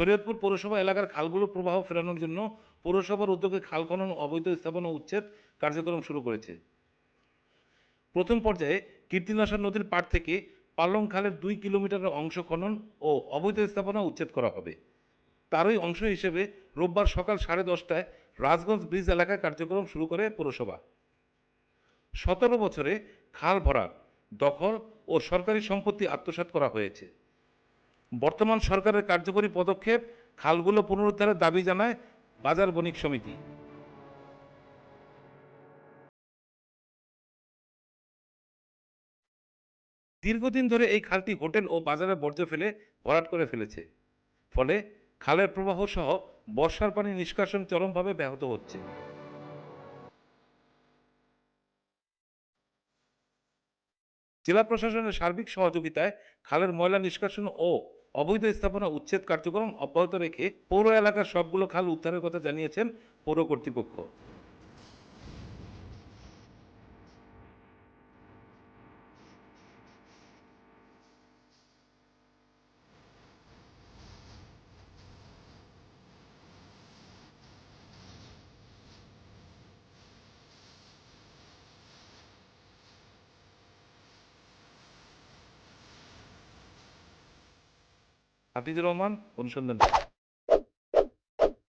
শরীয়তপুর পৌরসভা এলাকার খালগুলো প্রবাহ ফেরানোর জন্য পৌরসভার উদ্যোগে খাল খনন, অবৈধ স্থাপনা ও উচ্ছেদ কার্যক্রম শুরু করেছে। প্রথম পর্যায়ে কীর্তিনাশা নদীর পাড় থেকে পালং খালের দুই কিলোমিটারের অংশ খনন ও অবৈধ স্থাপনা উচ্ছেদ করা হবে। তারই অংশ হিসেবে রোববার সকাল সাড়ে দশটায় রাজগঞ্জ ব্রিজ এলাকায় কার্যক্রম শুরু করে পৌরসভা। সতেরো বছরে খাল ভরাট, দখল ও সরকারি সম্পত্তি আত্মসাৎ করা হয়েছে। বর্তমান সরকারের কার্যকরী পদক্ষেপ খালগুলো পুনরুদ্ধারের দাবি জানায় বাজার বণিক সমিতি। দীর্ঘদিন ধরে এই খালটি হোটেল ও বাজারে বর্জ্য ফেলে ভরাট করে ফেলেছে। ফলে খালের প্রবাহ সহ বর্ষার পানি নিষ্কাশন চরমভাবে ব্যাহত হচ্ছে। জেলা প্রশাসনের সার্বিক সহযোগিতায় খালের ময়লা নিষ্কাশন ও অবৈধ স্থাপনা, উচ্ছেদ কার্যক্রম অব্যাহত রেখে পৌর এলাকার সবগুলো খাল উদ্ধারের কথা জানিয়েছেন পৌর কর্তৃপক্ষ। হাফিজুর রহমান অনুসন্ধান